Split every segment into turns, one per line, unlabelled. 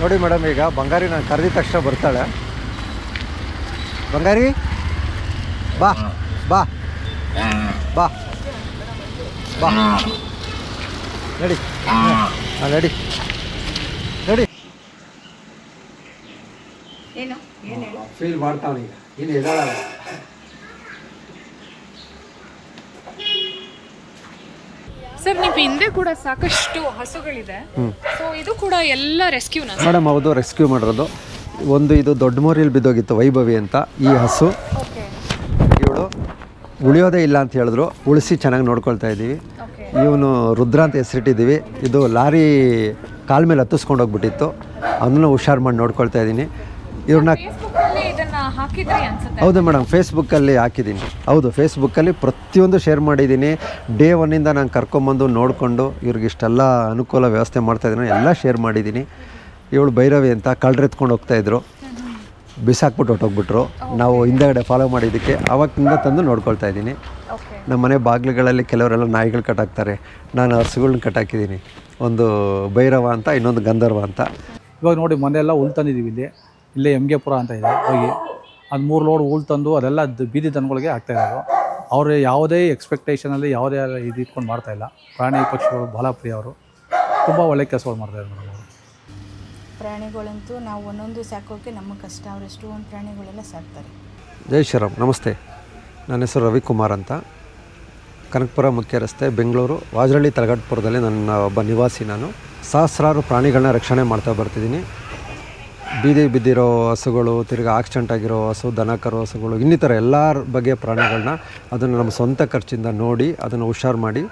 ನೋಡಿ ಮೇಡಮ್ ಈಗ ಬಂಗಾರಿ ನಾನು ಕರೆದಿದ ತಕ್ಷಣ ಬರ್ತಾಳೆ. ಬಂಗಾರಿ ಬಾ ಬಾ ಬಾ ಬಾ. ನಡಿ ಹಾಂ ನಡಿ ನಡಿ.
ಏನು? ಏನು ಹೇಳು?
ಫೀಲ್ ಮಾಡ್ತಾವಣ ಈಗ. ಇನ್ನು
ಸರ್ ನಿಮ್ಮ ಹಿಂದೆ ಕೂಡ ಸಾಕಷ್ಟು ಹಸುಗಳಿದೆ. ಸೊ ಇದು ಕೂಡ ಎಲ್ಲ ರೆಸ್ಕ್ಯೂನ
ಮೇಡಮ್ ಹೌದು ರೆಸ್ಕ್ಯೂ ಮಾಡಿರೋದು. ಒಂದು ಇದು ದೊಡ್ಡ ಮೋರಿಯಲ್ಲಿ ಬಿದ್ದೋಗಿತ್ತು ವೈಭವಿ ಅಂತ. ಈ ಹಸು ಇವಳು ಉಳಿಯೋದೇ ಇಲ್ಲ ಅಂತ ಹೇಳಿದ್ರು. ಉಳಿಸಿ ಚೆನ್ನಾಗಿ ನೋಡ್ಕೊಳ್ತಾ ಇದ್ದೀವಿ. ಇವನು ರುದ್ರ ಅಂತ ಹೆಸರಿಟ್ಟಿದ್ದೀವಿ. ಇದು ಲಾರಿ ಕಾಲ ಮೇಲೆ ಹತ್ತಿಸ್ಕೊಂಡು ಹೋಗ್ಬಿಟ್ಟಿತ್ತು ಅದನ್ನು ಹುಷಾರು ಮಾಡಿ ನೋಡ್ಕೊಳ್ತಾ ಇದ್ದೀನಿ. ಇವ್ರನ್ನ
ಹಾಕಿದ್ರಿ ಅನ್ಸುತ್ತೆ.
ಹೌದು ಮೇಡಮ್ ಫೇಸ್ಬುಕ್ಕಲ್ಲಿ ಹಾಕಿದ್ದೀನಿ. ಹೌದು ಫೇಸ್ಬುಕ್ಕಲ್ಲಿ ಪ್ರತಿಯೊಂದು ಶೇರ್ ಮಾಡಿದ್ದೀನಿ. ಡೇ ಒನ್ನಿಂದ ನಾನು ಕರ್ಕೊಂಬಂದು ನೋಡಿಕೊಂಡು ಇವ್ರಿಗೆ ಇಷ್ಟೆಲ್ಲ ಅನುಕೂಲ ವ್ಯವಸ್ಥೆ ಮಾಡ್ತಾ ಇದ್ದೀನಿ. ಎಲ್ಲ ಶೇರ್ ಮಾಡಿದ್ದೀನಿ. ಇವಳು ಭೈರವಿ ಅಂತ ಕಳ್ರೆತ್ಕೊಂಡು ಹೋಗ್ತಾಯಿದ್ರು ಬಿಸಾಕ್ಬಿಟ್ಟು ಹೊಟ್ಟೋಗ್ಬಿಟ್ರು ನಾವು ಹಿಂದೆಗಡೆ ಫಾಲೋ ಮಾಡಿದ್ದಕ್ಕೆ ಅವಾಗಿಂದ ತಂದು ನೋಡ್ಕೊಳ್ತಾ ಇದ್ದೀನಿ.
ಓಕೆ
ನಮ್ಮ ಮನೆ ಬಾಗಿಲುಗಳಲ್ಲಿ ಕೆಲವರೆಲ್ಲ ನಾಯಿಗಳು ಕಟ್ಟಾಕ್ತಾರೆ ನಾನು ಹಸುಗಳನ್ನ ಕಟ್ಟಾಕಿದ್ದೀನಿ ಒಂದು ಭೈರವ ಅಂತ ಇನ್ನೊಂದು ಗಂಧರ್ವ ಅಂತ.
ಇವಾಗ ನೋಡಿ ಮೊನ್ನೆ ಎಲ್ಲ ಹುಲ್ ತಂದಿದ್ದೀವಿ ಇಲ್ಲಿ ಇಲ್ಲೇ ಎಮ್ಗೆಪುರ ಅಂತ ಇದೆ. ಹೋಗಿ. ಅದು ಮೂರು ಲೋಡ್ ಹೂಳು ತಂದು ಅದೆಲ್ಲ ಬೀದಿ ದನಗಳಿಗೆ ಆಗ್ತಾ ಇರೋದು. ಅವರು ಯಾವುದೇ ಎಕ್ಸ್ಪೆಕ್ಟೇಷನಲ್ಲಿ ಯಾವುದೇ ಇದು ಇಟ್ಕೊಂಡು ಮಾಡ್ತಾ ಇಲ್ಲ. ಪ್ರಾಣಿ ಪಕ್ಷಿಗಳು ಬಹಳ ಪ್ರಿಯ ಅವರು. ತುಂಬ ಒಳ್ಳೆ ಕೆಲಸಗಳು ಮಾಡ್ತಾರೆ ಮೇಡಮ್ ಅವರು.
ಪ್ರಾಣಿಗಳಂತೂ ನಾವು ಒಂದೊಂದು ಸಾಕೋಕ್ಕೆ ನಮ್ಮ ಕಷ್ಟ. ಎಷ್ಟು ಒಂದು ಪ್ರಾಣಿಗಳೆಲ್ಲ ಸಾಕ್ತಾರೆ.
ಜೈ ಶ್ರೀರಾಮ್. ನಮಸ್ತೆ. ನನ್ನ ಹೆಸರು ರವಿಕುಮಾರ್ ಅಂತ. ಕನಕಪುರ ಮುಖ್ಯ ರಸ್ತೆ ಬೆಂಗಳೂರು ವಾಜರಳ್ಳಿ ತಲಗಟ್ಪುರದಲ್ಲಿ ನನ್ನ ಒಬ್ಬ ನಿವಾಸಿ ನಾನು. ಸಹಸ್ರಾರು ಪ್ರಾಣಿಗಳನ್ನ ರಕ್ಷಣೆ ಮಾಡ್ತಾ ಬರ್ತಿದ್ದೀನಿ. ಬೀದಿ ಬಿದ್ದಿರೋ ಹಸುಗಳು, ತಿರ್ಗಿ ಆಕ್ಸಿಡೆಂಟ್ ಆಗಿರೋ ಹಸು, ದನಕರು ಹಸುಗಳು, ಇನ್ನಿತರ ಎಲ್ಲ ಬಗೆಯ ಪ್ರಾಣಿಗಳನ್ನ ಅದನ್ನು ನಮ್ಮ ಸ್ವಂತ ಖರ್ಚಿಂದ ನೋಡಿ ಅದನ್ನು ಹುಷಾರು ಮಾಡಿ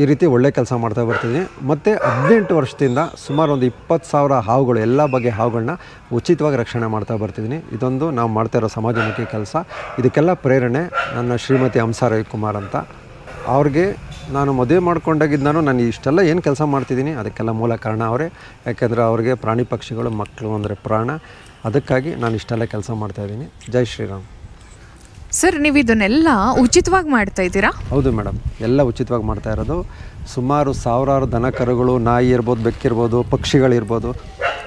ಈ ರೀತಿ ಒಳ್ಳೆ ಕೆಲಸ ಮಾಡ್ತಾ ಬರ್ತಿದ್ದೀನಿ ಮತ್ತು ಹದಿನೆಂಟು ವರ್ಷದಿಂದ ಸುಮಾರು ಒಂದು ಇಪ್ಪತ್ತು ಸಾವಿರ ಹಾವುಗಳು, ಎಲ್ಲ ಬಗೆಯ ಹಾವುಗಳನ್ನ ಉಚಿತವಾಗಿ ರಕ್ಷಣೆ ಮಾಡ್ತಾ ಬರ್ತಿದ್ದೀನಿ ಇದೊಂದು ನಾವು ಮಾಡ್ತಾ ಇರೋ ಸಮಾಜಮುಖಿ ಕೆಲಸ. ಇದಕ್ಕೆಲ್ಲ ಪ್ರೇರಣೆ ನನ್ನ ಶ್ರೀಮತಿ ಹಂಸ ರವಿಕುಮಾರ್ ಅಂತ. ಅವ್ರಿಗೆ ನಾನು ಮದುವೆ ಮಾಡ್ಕೊಂಡಾಗಿದ್ದಾನು ನಾನು ಇಷ್ಟೆಲ್ಲ ಏನು ಕೆಲಸ ಮಾಡ್ತಿದ್ದೀನಿ ಅದಕ್ಕೆಲ್ಲ ಮೂಲ ಕಾರಣ ಅವರೇ. ಯಾಕೆಂದರೆ ಅವ್ರಿಗೆ ಪ್ರಾಣಿ ಪಕ್ಷಿಗಳು ಮಕ್ಕಳು ಅಂದರೆ ಪ್ರಾಣ. ಅದಕ್ಕಾಗಿ ನಾನು ಇಷ್ಟೆಲ್ಲ ಕೆಲಸ ಮಾಡ್ತಾಯಿದ್ದೀನಿ ಜೈ ಶ್ರೀರಾಮ್.
ಸರ್ ನೀವು ಇದನ್ನೆಲ್ಲ ಉಚಿತವಾಗಿ ಮಾಡ್ತಾ ಇದ್ದೀರಾ?
ಹೌದು ಮೇಡಮ್. ಎಲ್ಲ ಉಚಿತವಾಗಿ ಮಾಡ್ತಾ ಇರೋದು. ಸುಮಾರು ಸಾವಿರಾರು ದನ ಕರುಗಳು ನಾಯಿ ಇರ್ಬೋದು ಬೆಕ್ಕಿರ್ಬೋದು ಪಕ್ಷಿಗಳಿರ್ಬೋದು.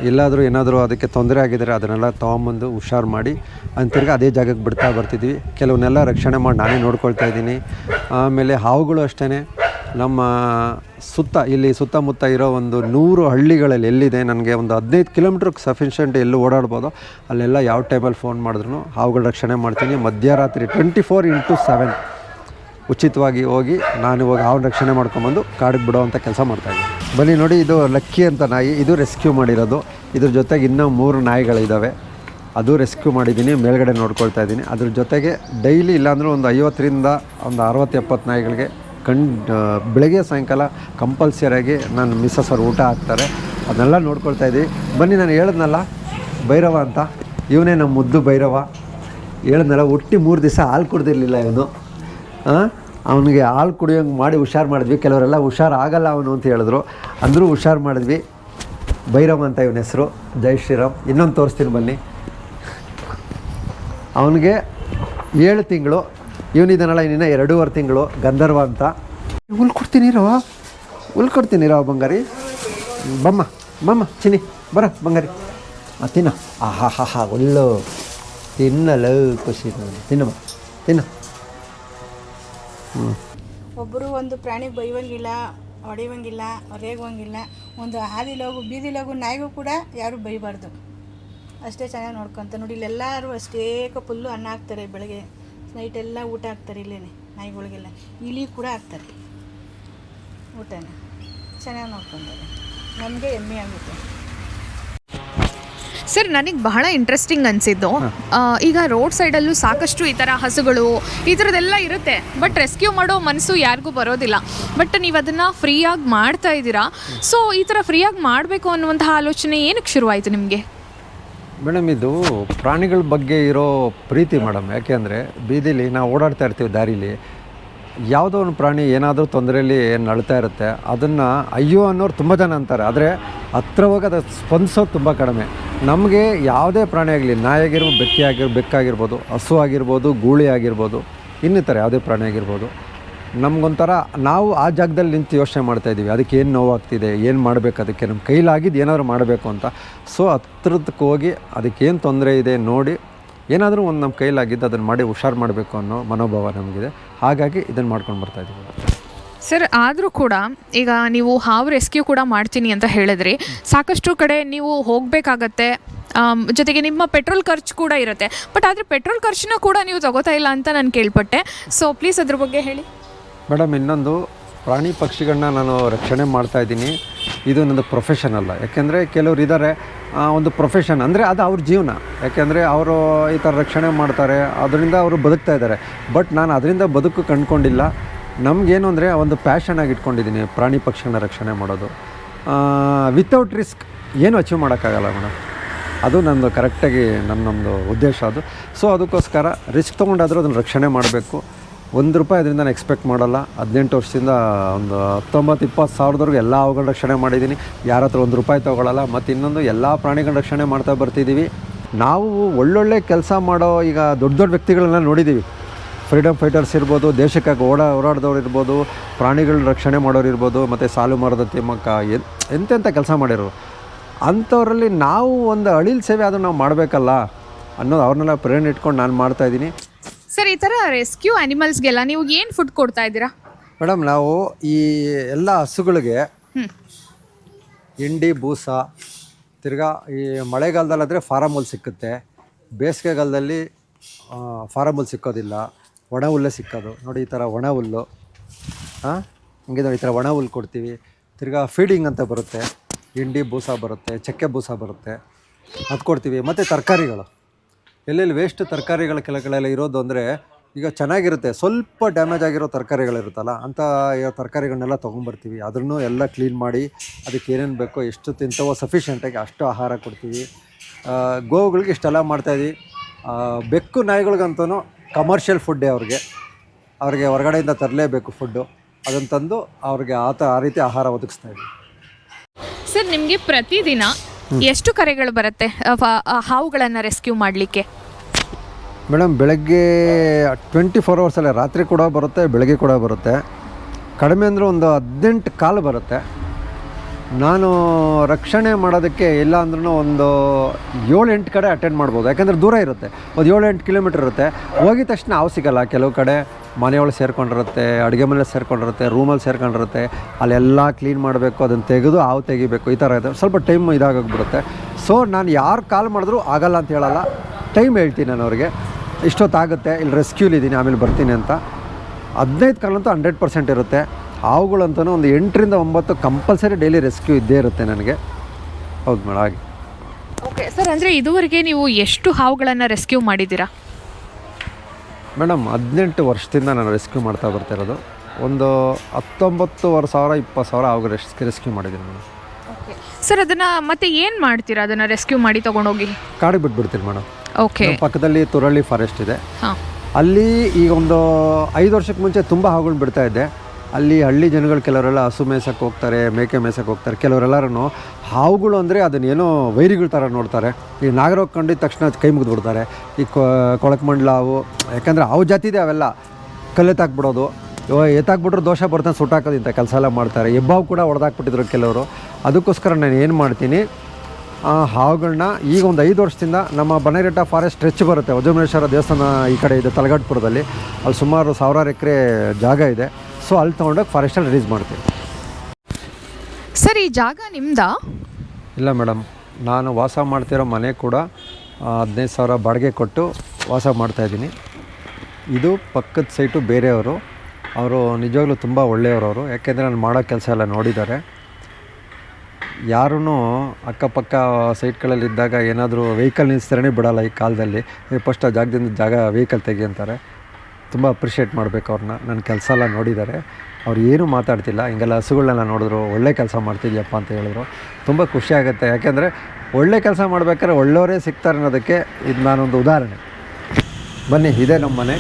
ಎಲ್ಲಾದರೂ ಏನಾದರೂ ಅದಕ್ಕೆ ತೊಂದರೆ ಆಗಿದ್ದರೆ ಅದನ್ನೆಲ್ಲ ತೊಗೊಂಬಂದು ಹುಷಾರು ಮಾಡಿ ಅಂತ ತಿರ್ಗಿ ಅದೇ ಜಾಗಕ್ಕೆ ಬಿಡ್ತಾ ಬರ್ತಿದ್ವಿ. ಕೆಲವನ್ನೆಲ್ಲ ರಕ್ಷಣೆ ಮಾಡಿ ನಾನೇ ನೋಡ್ಕೊಳ್ತಾ ಇದ್ದೀನಿ. ಆಮೇಲೆ ಹಾವುಗಳು ಅಷ್ಟೇ ನಮ್ಮ ಸುತ್ತ, ಇಲ್ಲಿ ಸುತ್ತಮುತ್ತ ಇರೋ ಒಂದು ನೂರು ಹಳ್ಳಿಗಳಲ್ಲಿ ಎಲ್ಲಿದೆ? ನನಗೆ ಒಂದು ಹದಿನೈದು ಕಿಲೋಮೀಟ್ರಿಗೆ ಸಫಿಷಿಯೆಂಟ್ ಎಲ್ಲೂ ಓಡಾಡ್ಬೋದು ಅಲ್ಲೆಲ್ಲ ಯಾವ ಟೈಮಲ್ಲಿ ಫೋನ್ ಮಾಡಿದ್ರು ಹಾವುಗಳ ರಕ್ಷಣೆ ಮಾಡ್ತೀನಿ. ಮಧ್ಯರಾತ್ರಿ ಟ್ವೆಂಟಿ ಫೋರ್ ಇಂಟು ಸೆವೆನ್ ಉಚಿತವಾಗಿ ಹೋಗಿ ನಾನು ಇವಾಗ ಹಾವು ರಕ್ಷಣೆ ಮಾಡ್ಕೊಂಬಂದು ಕಾಡಿಗೆ ಬಿಡೋವಂಥ ಕೆಲಸ ಮಾಡ್ತಾಯಿದ್ದೀನಿ ಬನ್ನಿ ನೋಡಿ, ಇದು ಲಕ್ಕಿ ಅಂತ ನಾಯಿ, ಇದು ರೆಸ್ಕ್ಯೂ ಮಾಡಿರೋದು. ಇದ್ರ ಜೊತೆಗೆ ಇನ್ನೂ ಮೂರು ನಾಯಿಗಳಿದ್ದಾವೆ ಅದು ರೆಸ್ಕ್ಯೂ ಮಾಡಿದ್ದೀನಿ, ಮೇಲ್ಗಡೆ ನೋಡ್ಕೊಳ್ತಾ ಇದ್ದೀನಿ. ಅದ್ರ ಜೊತೆಗೆ ಡೈಲಿ ಇಲ್ಲಾಂದರೂ ಒಂದು ಐವತ್ತರಿಂದ ಒಂದು ಅರವತ್ತು ಎಪ್ಪತ್ತು ನಾಯಿಗಳಿಗೆ ಕಣ್ ಬೆಳಗ್ಗೆ ಸಾಯಂಕಾಲ ಕಂಪಲ್ಸರಿಯಾಗಿ ನಾನು ಮಿಸ್ಸಸ್ ಅವ್ರು ಊಟ ಹಾಕ್ತಾರೆ. ಅದನ್ನೆಲ್ಲ ನೋಡ್ಕೊಳ್ತಾ ಇದ್ದೀವಿ ಬನ್ನಿ, ನಾನು ಹೇಳಿದ್ನಲ್ಲ, ಭೈರವ ಅಂತ. ಇವನೇ ನಮ್ಮ ಮುದ್ದು ಭೈರವ. ಹೇಳಿದ್ನಲ್ಲ, ಹುಟ್ಟಿ ಮೂರು ದಿವಸ ಹಾಲು ಕುಡ್ದಿರಲಿಲ್ಲ ಇವನು. ಅವನಿಗೆ ಹಾಲು ಕುಡಿಯೋಂಗೆ ಮಾಡಿ ಹುಷಾರು ಮಾಡಿದ್ವಿ. ಕೆಲವರೆಲ್ಲ ಹುಷಾರು ಆಗಲ್ಲ ಅವನು ಅಂತ ಹೇಳಿದ್ರು. ಅಂದರೂ ಹುಷಾರು ಮಾಡಿದ್ವಿ. ಭೈರವ್ ಅಂತ ಇವನ ಹೆಸರು. ಜೈ ಶ್ರೀರಾಮ್. ಇನ್ನೊಂದು ತೋರಿಸ್ತೀನಿ ಬನ್ನಿ. ಅವನಿಗೆ ಏಳು ತಿಂಗಳು. ಇವನಿದ್ದಾನಲ್ಲ ಇನ್ನ ಎರಡೂವರೆ ತಿಂಗಳು. ಗಂಧರ್ವ ಅಂತ. ಹುಲ್ ಕೊಡ್ತೀನಿರೋ ಹುಲ್ ಕೊಡ್ತೀನಿರೋ ಬಂಗಾರಿ. ಬಮ್ಮ ಬಮ್ಮ ಚಿನಿ ಬರ ಬಂಗಾರಿ. ತಿನ್ನ. ಆಹಾ ಹಾ ಹಾ ಒಳ್ಳು ತಿನ್ನಲು ಖುಷಿ ತಿನ್ನಮ್ಮ ತಿನ್ನು.
ಒಬ್ಬರು ಒಂದು ಪ್ರಾಣಿ ಬೈವಂಗಿಲ್ಲ ಹೊಡೆಯುವಂಗಿಲ್ಲ ರೇಗುವಂಗಿಲ್ಲ ಒಂದು ಹಾದಿಲೋಗು ಬೀದಿಲೋಗು ನಾಯಿಗೂ ಕೂಡ ಯಾರು ಬೈಬಾರ್ದು. ಅಷ್ಟೇ ಚೆನ್ನಾಗಿ ನೋಡ್ಕೊಂತ ನೋಡಿ ಇಲ್ಲೆಲ್ಲರೂ ಅಷ್ಟೇ ಫುಲ್ಲು ಅನ್ನ ಹಾಕ್ತಾರೆ ಬೆಳಗ್ಗೆ. ನೈಟೆಲ್ಲ ಊಟ ಹಾಕ್ತಾರೆ ಇಲ್ಲೇ ನಾಯಿಗಳಿಗೆಲ್ಲ. ಇಲಿ ಕೂಡ ಹಾಕ್ತಾರೆ. ಊಟನ. ಚೆನ್ನಾಗಿ ನೋಡ್ಕೊಂತಾರೆ. ನಮಗೆ ಹೆಮ್ಮೆ ಆಗುತ್ತೆ.
ಸರ್ ನನಗೆ ಬಹಳ ಇಂಟ್ರೆಸ್ಟಿಂಗ್ ಅನಿಸಿದ್ದು. ಈಗ ರೋಡ್ ಸೈಡಲ್ಲೂ ಸಾಕಷ್ಟು ಈ ಥರ ಹಸುಗಳು ಈ ಥರದ್ದೆಲ್ಲ ಇರುತ್ತೆ. ಬಟ್ ರೆಸ್ಕ್ಯೂ ಮಾಡೋ ಮನಸ್ಸು ಯಾರಿಗೂ ಬರೋದಿಲ್ಲ. ಬಟ್ ನೀವು ಅದನ್ನು ಫ್ರೀಯಾಗಿ ಮಾಡ್ತಾ ಇದ್ದೀರಾ? ಸೊ ಈ ಥರ ಫ್ರೀಯಾಗಿ ಮಾಡಬೇಕು ಅನ್ನುವಂತಹ ಆಲೋಚನೆ ಏನಕ್ಕೆ ಶುರುವಾಯಿತು ನಿಮಗೆ?
ಮೇಡಮ್ ಇದು ಪ್ರಾಣಿಗಳ ಬಗ್ಗೆ ಇರೋ ಪ್ರೀತಿ ಮೇಡಮ್. ಯಾಕೆಂದರೆ ಬೀದಿಲಿ ನಾವು ಓಡಾಡ್ತಾ ಇರ್ತೀವಿ ದಾರೀಲಿ. ಯಾವುದೋ ಒಂದು ಪ್ರಾಣಿ ಏನಾದರೂ ತೊಂದರೆಯಲ್ಲಿ ನಳ್ತಾ ಇರುತ್ತೆ, ಅದನ್ನು ಅಯ್ಯೋ ಅನ್ನೋರು ತುಂಬ ಜನ ಅಂತಾರೆ. ಆದರೆ ಹತ್ರ ಹೋಗಿ ಅದು ಸ್ಪಂದಿಸೋದು ತುಂಬ ಕಡಿಮೆ. ನಮಗೆ ಯಾವುದೇ ಪ್ರಾಣಿ ಆಗಲಿ, ನಾಯಿ ಆಗಿರ್ಬೋದು, ಬೆಕ್ಕಿ ಆಗಿರ್, ಬೆಕ್ಕಾಗಿರ್ಬೋದು, ಹಸು ಆಗಿರ್ಬೋದು, ಗೂಳಿ ಆಗಿರ್ಬೋದು, ಇನ್ನಿತರ ಯಾವುದೇ ಪ್ರಾಣಿ ಆಗಿರ್ಬೋದು, ನಮಗೊಂಥರ ನಾವು ಆ ಜಾಗದಲ್ಲಿ ನಿಂತು ಯೋಚನೆ ಮಾಡ್ತಾ ಇದ್ದೀವಿ. ಅದಕ್ಕೆ ಏನು ನೋವಾಗ್ತಿದೆ, ಏನು ಮಾಡಬೇಕು, ಅದಕ್ಕೆ ನಮ್ಮ ಕೈಲಾಗಿದ್ದು ಏನಾದರೂ ಮಾಡಬೇಕು ಅಂತ. ಸೊ ಹತ್ರದಕ್ಕೆ ಹೋಗಿ ಅದಕ್ಕೇನು ತೊಂದರೆ ಇದೆ ನೋಡಿ, ಏನಾದರೂ ಒಂದು ನಮ್ಮ ಕೈಲಾಗಿದ್ದು ಅದನ್ನು ಮಾಡಿ ಹುಷಾರು ಮಾಡಬೇಕು ಅನ್ನೋ ಮನೋಭಾವ ನಮಗಿದೆ. ಹಾಗಾಗಿ ಇದನ್ನು ಮಾಡ್ಕೊಂಡು ಬರ್ತಾ ಇದ್ದೀವಿ
ಸರ್ ಆದರೂ ಕೂಡ ಈಗ ನೀವು ಹಾವು ರೆಸ್ಕ್ಯೂ ಕೂಡ ಮಾಡ್ತೀನಿ ಅಂತ ಹೇಳಿದ್ರಿ. ಸಾಕಷ್ಟು ಕಡೆ ನೀವು ಹೋಗಬೇಕಾಗತ್ತೆ. ಜೊತೆಗೆ ನಿಮ್ಮ ಪೆಟ್ರೋಲ್ ಖರ್ಚು ಕೂಡ ಇರುತ್ತೆ. ಬಟ್ ಆದರೆ ಪೆಟ್ರೋಲ್ ಖರ್ಚನ್ನ ಕೂಡ ನೀವು ತಗೋತಾ ಇಲ್ಲ ಅಂತ ನಾನು ಕೇಳ್ಪಟ್ಟೆ. ಸೊ ಪ್ಲೀಸ್ ಅದ್ರ ಬಗ್ಗೆ ಹೇಳಿ.
ಮೇಡಮ್ ಇನ್ನೊಂದು ಪ್ರಾಣಿ ಪಕ್ಷಿಗಳನ್ನ ನಾನು ರಕ್ಷಣೆ ಮಾಡ್ತಾ ಇದ್ದೀನಿ. ಇದು ನನ್ನದು ಪ್ರೊಫೆಷನ್ ಅಲ್ಲ ಯಾಕೆಂದರೆ ಕೆಲವರು ಇದ್ದಾರೆ ಒಂದು ಪ್ರೊಫೆಷನ್ ಅಂದರೆ ಅದು ಅವ್ರ ಜೀವನ. ಯಾಕೆಂದರೆ ಅವರು ಈ ಥರ ರಕ್ಷಣೆ ಮಾಡ್ತಾರೆ, ಅದರಿಂದ ಅವರು ಬದುಕ್ತಾ ಇದ್ದಾರೆ. ಬಟ್ ನಾನು ಅದರಿಂದ ಬದುಕು ಕಂಡುಕೊಂಡಿಲ್ಲ. ನಮಗೇನು ಅಂದರೆ ಒಂದು ಪ್ಯಾಷನ್ ಆಗಿ ಇಟ್ಕೊಂಡಿದ್ದೀನಿ ಪ್ರಾಣಿ ಪಕ್ಷಿಗಳನ್ನ ರಕ್ಷಣೆ ಮಾಡೋದು. ವಿತೌಟ್ ರಿಸ್ಕ್ ಏನು ಅಚೀವ್ ಮಾಡೋಕ್ಕಾಗಲ್ಲ ಮೇಡಮ್ ಅದು ನಂದು ಕರೆಕ್ಟಾಗಿ ನನ್ನೊಂದು ಉದ್ದೇಶ ಅದು. ಸೊ ಅದಕ್ಕೋಸ್ಕರ ರಿಸ್ಕ್ ತೊಗೊಂಡಾದರೂ ಅದನ್ನು ರಕ್ಷಣೆ ಮಾಡಬೇಕು. ಒಂದು ರೂಪಾಯಿ ಅದರಿಂದ ನಾನು ಎಕ್ಸ್ಪೆಕ್ಟ್ ಮಾಡಲ್ಲ. ಹದಿನೆಂಟು ವರ್ಷದಿಂದ ಒಂದು ಹತ್ತೊಂಬತ್ತು, ಇಪ್ಪತ್ತು ಸಾವಿರದವರೆಗೂ ಎಲ್ಲ ಅವುಗಳ ರಕ್ಷಣೆ ಮಾಡಿದ್ದೀನಿ. ಯಾರ ಹತ್ರ ಒಂದು ರೂಪಾಯಿ ತೊಗೊಳಲ್ಲ, ಮತ್ತು ಇನ್ನೊಂದು ಎಲ್ಲ ಪ್ರಾಣಿಗಳ ರಕ್ಷಣೆ ಮಾಡ್ತಾ ಬರ್ತಿದ್ದೀವಿ. ನಾವು ಒಳ್ಳೊಳ್ಳೆ ಕೆಲಸ ಮಾಡೋ ಈಗ ದೊಡ್ಡ ದೊಡ್ಡ ವ್ಯಕ್ತಿಗಳನ್ನ ನೋಡಿದ್ದೀವಿ. ಫ್ರೀಡಮ್ ಫೈಟರ್ಸ್ ಇರ್ಬೋದು, ದೇಶಕ್ಕಾಗಿ ಓಡ ಓಡಾಡಿದವ್ರು ಇರ್ಬೋದು ಪ್ರಾಣಿಗಳ ರಕ್ಷಣೆ ಮಾಡೋರು ಇರ್ಬೋದು, ಮತ್ತು ಸಾಲು ಮರದ ತಿಮ್ಮಕ್ಕ ಎಂತೆಂಥ ಕೆಲಸ ಮಾಡಿರೋರು ಅಂಥವರಲ್ಲಿ ನಾವು ಒಂದು ಅಳಿಲ್ ಸೇವೆ ಅದನ್ನು ನಾವು ಮಾಡಬೇಕಲ್ಲ ಅನ್ನೋದು ಅವ್ರನ್ನೆಲ್ಲ ಪ್ರೇರಣೆ ಇಟ್ಕೊಂಡು ನಾನು ಮಾಡ್ತಾಯಿದ್ದೀನಿ
ಸರ್ ಈ ಥರ ರೆಸ್ಕ್ಯೂ ಅನಿಮಲ್ಸ್ಗೆಲ್ಲ ನೀವು ಏನು ಫುಡ್ ಕೊಡ್ತಾ ಇದ್ದೀರಾ?
ಮೇಡಮ್ ನಾವು ಈ ಎಲ್ಲ ಹಸುಗಳಿಗೆ ಹಿಂಡಿ ಬೂಸ ತಿರ್ಗಾ ಈ ಮಳೆಗಾಲದಲ್ಲಾದರೆ ಫಾರಮ್ ಹುಲ್ಲು ಸಿಕ್ಕುತ್ತೆ. ಬೇಸಿಗೆಗಾಲದಲ್ಲಿ ಫಾರಮ್ ಹುಲ್ಲು ಸಿಕ್ಕೋದಿಲ್ಲ. ಒಣ ಹುಲ್ಲೇ ಸಿಕ್ಕೋದು. ನೋಡಿ ಈ ಥರ ಒಣ ಹುಲ್ಲು. ಹಾಂ ಹಂಗೆ ನೋಡಿ ಈ ಥರ ಒಣ ಹುಲ್ಲು ಕೊಡ್ತೀವಿ. ತಿರ್ಗಾ ಫೀಡಿಂಗ್ ಅಂತ ಬರುತ್ತೆ. ಹಿಂಡಿ ಬೂಸ ಬರುತ್ತೆ ಚಕ್ಕೆ ಬೂಸ ಬರುತ್ತೆ. ಅದು ಕೊಡ್ತೀವಿ ಮತ್ತು ತರಕಾರಿಗಳು. ಎಲ್ಲೆಲ್ಲಿ ವೇಸ್ಟ್ ತರಕಾರಿಗಳ ಕೆಲಗಳೆಲ್ಲ ಇರೋದು ಅಂದರೆ ಈಗ ಚೆನ್ನಾಗಿರುತ್ತೆ, ಸ್ವಲ್ಪ ಡ್ಯಾಮೇಜ್ ಆಗಿರೋ ತರಕಾರಿಗಳಿರುತ್ತಲ್ಲ, ಅಂಥ ತರಕಾರಿಗಳನ್ನೆಲ್ಲ ತೊಗೊಂಬರ್ತೀವಿ ಅದನ್ನು ಎಲ್ಲ ಕ್ಲೀನ್ ಮಾಡಿ, ಅದಕ್ಕೆ ಏನೇನು ಬೇಕೋ ಎಷ್ಟು ತಿಂತವೋ ಸಫಿಷಿಯೆಂಟಾಗಿ ಅಷ್ಟು ಆಹಾರ ಕೊಡ್ತೀವಿ. ಗೋವುಗಳಿಗೆ ಇಷ್ಟೆಲ್ಲ ಮಾಡ್ತಾಯಿದ್ವಿ ಬೆಕ್ಕು ನಾಯಿಗಳಿಗಂತೂ ಕಮರ್ಷಿಯಲ್ ಫುಡ್ಡೇ ಅವ್ರಿಗೆ. ಅವ್ರಿಗೆ ಹೊರಗಡೆಯಿಂದ ತರಲೇಬೇಕು ಫುಡ್ಡು ಅದನ್ನು ತಂದು ಅವ್ರಿಗೆ ಆ ಥರ ಆ ರೀತಿ ಆಹಾರ ಒದಗಿಸ್ತಾ ಇದ್ವಿ
ಸರ್, ನಿಮಗೆ ಪ್ರತಿದಿನ ಎಷ್ಟು ಕರೆಗಳು ಬರುತ್ತೆ ಹಾವುಗಳನ್ನು ರೆಸ್ಕ್ಯೂ ಮಾಡಲಿಕ್ಕೆ?
ಮೇಡಮ್, ಬೆಳಗ್ಗೆ ಟ್ವೆಂಟಿ ಫೋರ್ ಅವರ್ಸಲ್ಲೇ ರಾತ್ರಿ ಕೂಡ ಬರುತ್ತೆ, ಬೆಳಗ್ಗೆ ಕೂಡ ಬರುತ್ತೆ. ಕಡಿಮೆ ಅಂದರೆ ಒಂದು ಹದಿನೆಂಟು ಕಾಲು ಬರುತ್ತೆ. ನಾನು ರಕ್ಷಣೆ ಮಾಡೋದಕ್ಕೆ ಇಲ್ಲ ಅಂದ್ರೂ ಒಂದು ಏಳು ಎಂಟು ಕಡೆ ಅಟೆಂಡ್ ಮಾಡ್ಬೋದು. ಯಾಕಂದರೆ ದೂರ ಇರುತ್ತೆ. ಒಂದು ಏಳು ಎಂಟು ಕಿಲೋಮೀಟ್ರ್ ಇರುತ್ತೆ. ಹೋಗಿದ ತಕ್ಷಣ ಹಾವು ಸಿಗಲ್ಲ ಕೆಲವು ಕಡೆ. ಮನೆಯೊಳಗೆ ಸೇರ್ಕೊಂಡಿರುತ್ತೆ, ಅಡುಗೆ ಮನೇಲಿ ಸೇರ್ಕೊಂಡಿರುತ್ತೆ ರೂಮಲ್ಲಿ ಸೇರ್ಕೊಂಡಿರುತ್ತೆ, ಅಲ್ಲೆಲ್ಲ ಕ್ಲೀನ್ ಮಾಡಬೇಕು, ಅದನ್ನು ತೆಗೆದು ಹಾವು ತೆಗಿಬೇಕು, ಈ ಥರ ಇದೆ. ಸ್ವಲ್ಪ ಟೈಮ್ ಇದಾಗೋಗ್ಬಿಡುತ್ತೆ. ಸೊ ನಾನು ಯಾರು ಕಾಲ್ ಮಾಡಿದ್ರೂ ಆಗಲ್ಲ ಅಂತ ಹೇಳಲ್ಲ. ಟೈಮ್ ಹೇಳ್ತೀನಿ ನಾನು ಅವ್ರಿಗೆ. ಇಷ್ಟೊತ್ತಾಗುತ್ತೆ, ಇಲ್ಲಿ ರೆಸ್ಕ್ಯೂಲಿದ್ದೀನಿ ಆಮೇಲೆ ಬರ್ತೀನಿ ಅಂತ. ಹದಿನೈದು ಕಾಲಂತೂ ಹಂಡ್ರೆಡ್ ಪರ್ಸೆಂಟ್ ಇರುತ್ತೆ. ಹಾವುಗಳಂತೂ ಒಂದು ಎಂಟರಿಂದ ಒಂಬತ್ತು ಕಂಪಲ್ಸರಿ ಡೈಲಿ ರೆಸ್ಕ್ಯೂ ಇದ್ದೇ ಇರುತ್ತೆ ನನಗೆ. ಹೌದು ಮೇಡಮ್, ಹಾಗೆ.
ಓಕೆ ಸರ್ ಅಂದರೆ ಇದುವರೆಗೆ ನೀವು ಎಷ್ಟು ಹಾವುಗಳನ್ನು ರೆಸ್ಕ್ಯೂ ಮಾಡಿದ್ದೀರಾ?
ಮೇಡಮ್ ಹದಿನೆಂಟು ವರ್ಷದಿಂದ ನಾನು ರೆಸ್ಕ್ಯೂ ಮಾಡ್ತಾ ಬರ್ತಿರೋದು ಒಂದು ಹತ್ತೊಂಬತ್ತುವರೆ ಸಾವಿರ ಇಪ್ಪತ್ತು ಸಾವಿರ ಅವಾಗ ರೆಸ್ಕ್ ರೆಸ್ಕ್ಯೂ ಮಾಡಿದ್ದೀನಿ ಮೇಡಮ್.
ಸರ್ ಅದನ್ನು ಮತ್ತೆ ಏನು ಮಾಡ್ತೀರಾ? ಅದನ್ನು ರೆಸ್ಕ್ಯೂ ಮಾಡಿ ತಗೊಂಡೋಗಿ?
ಕಾಡಿಗೆ ಬಿಟ್ಬಿಡ್ತೀನಿ ಮೇಡಮ್.
ಓಕೆ.
ನಮ್ಮ ಪಕ್ಕದಲ್ಲಿ ತುರಳ್ಳಿ ಫಾರೆಸ್ಟ್ ಇದೆ. ಅಲ್ಲಿ ಈಗ ಒಂದು ಐದು ವರ್ಷಕ್ಕೆ ಮುಂಚೆ ತುಂಬ ಹಾವುಗಳು ಬಿಡ್ತಾ ಇದ್ದೆ. ಅಲ್ಲಿ ಹಳ್ಳಿ ಜನಗಳು ಕೆಲವರೆಲ್ಲ ಹಸು ಮೇಯ್ಸಕ್ಕೆ ಹೋಗ್ತಾರೆ, ಮೇಕೆ ಮೇಯ್ಸಕ್ಕೆ ಹೋಗ್ತಾರೆ. ಕೆಲವರೆಲ್ಲರೂ ಹಾವುಗಳು ಅಂದರೆ ಅದನ್ನೇನೋ ವೈರಿಗಳ ಥರ ನೋಡ್ತಾರೆ. ಈ ನಾಗರೋಗ ಕಂಡಿದ ತಕ್ಷಣ ಕೈ ಮುಗಿದು ಬಿಡ್ತಾರೆ ಈ ಕೊಳಕಮಂಡ್ಲ ಹಾವು, ಯಾಕಂದರೆ ಹಾವು ಜಾತಿ ಇದೆ ಅವೆಲ್ಲ ಕಲ್ಲೆತ್ತಾಕ್ಬಿಡೋದು ಎತ್ತಾಕ್ಬಿಟ್ರೆ ದೋಷ ಬರ್ತಾನೆ ಸುಟ್ಟಾಕೋದು ಇಂಥ ಕೆಲಸ ಎಲ್ಲ ಮಾಡ್ತಾರೆ. ಹೆಬ್ಬಾವು ಕೂಡ ಹೊಡೆದಾಕ್ಬಿಟ್ಟಿದ್ರು ಕೆಲವರು. ಅದಕ್ಕೋಸ್ಕರ ನಾನು ಏನು ಮಾಡ್ತೀನಿ ಹಾವುಗಳನ್ನ ಈಗ ಒಂದು ಐದು ವರ್ಷದಿಂದ ನಮ್ಮ ಬನ್ನೇರಘಟ್ಟ ಫಾರೆಸ್ಟ್ ಸ್ಟ್ರೆಚ್ ಬರುತ್ತೆ. ವಜ್ರಮೇಶ್ವರ ದೇವಸ್ಥಾನ ಈ ಕಡೆ ಇದೆ ತಲಗಟ್ಪುರದಲ್ಲಿ ಅಲ್ಲಿ ಸುಮಾರು ಸಾವಿರಾರು ಎಕರೆ ಜಾಗ ಇದೆ. ಸೊ ಅಲ್ಲಿ ತೊಗೊಂಡೋಗಿ ಫಾರೆಸ್ಟಲ್ಲಿ ರಿಲೀಸ್ ಮಾಡ್ತೀವಿ
ಸರ್ ಈ ಜಾಗ ನಿಮ್ದ?
ಇಲ್ಲ ಮೇಡಮ್ ನಾನು ವಾಸ ಮಾಡ್ತಿರೋ ಮನೆ ಕೂಡ ಹದಿನೈದು ಸಾವಿರ ಬಾಡಿಗೆ ಕೊಟ್ಟು ವಾಸ ಮಾಡ್ತಾಯಿದ್ದೀನಿ ಇದು ಪಕ್ಕದ ಸೈಟು ಬೇರೆಯವರು ಅವರು ನಿಜವಾಗ್ಲೂ ತುಂಬ ಒಳ್ಳೆಯವರು ಅವರು ಯಾಕೆಂದರೆ ನಾನು ಮಾಡೋ ಕೆಲಸ ಎಲ್ಲ ನೋಡಿದ್ದಾರೆ. ಯಾರೂ ಅಕ್ಕಪಕ್ಕ ಸೈಟ್ಗಳಲ್ಲಿ ಇದ್ದಾಗ ಏನಾದರೂ ವೆಹಿಕಲ್ ನಿಲ್ಲಿಸ್ತಾರೇ ಬಿಡಲ್ಲ ಈ ಕಾಲದಲ್ಲಿ. ಫಸ್ಟ್ ಆ ಜಾಗದಿಂದ ಜಾಗ ವೆಹಿಕಲ್ ತೆಗಿ ಅಂತಾರೆ ತುಂಬ ಅಪ್ರಿಷಿಯೇಟ್ ಮಾಡಬೇಕು ಅವ್ರನ್ನ. ನನ್ನ ಕೆಲಸ ಎಲ್ಲ ನೋಡಿದ್ದಾರೆ. ಅವ್ರು ಏನೂ ಮಾತಾಡ್ತಿಲ್ಲ. ಹಿಂಗೆಲ್ಲ ಹಸುಗಳನ್ನೆಲ್ಲ ನೋಡಿದ್ರು, ಒಳ್ಳೆ ಕೆಲಸ ಮಾಡ್ತಿದ್ಯಪ್ಪ ಅಂತ ಹೇಳಿದ್ರು. ತುಂಬ ಖುಷಿ ಆಗುತ್ತೆ. ಯಾಕೆಂದರೆ ಒಳ್ಳೆ ಕೆಲಸ ಮಾಡ್ಬೇಕಾದ್ರೆ ಒಳ್ಳೆಯವರೇ ಸಿಗ್ತಾರೆ ಅನ್ನೋದಕ್ಕೆ ಇದು ನಾನೊಂದು ಉದಾಹರಣೆ. ಬನ್ನಿ, ಇದೆ ನಮ್ಮ ಮನೆ.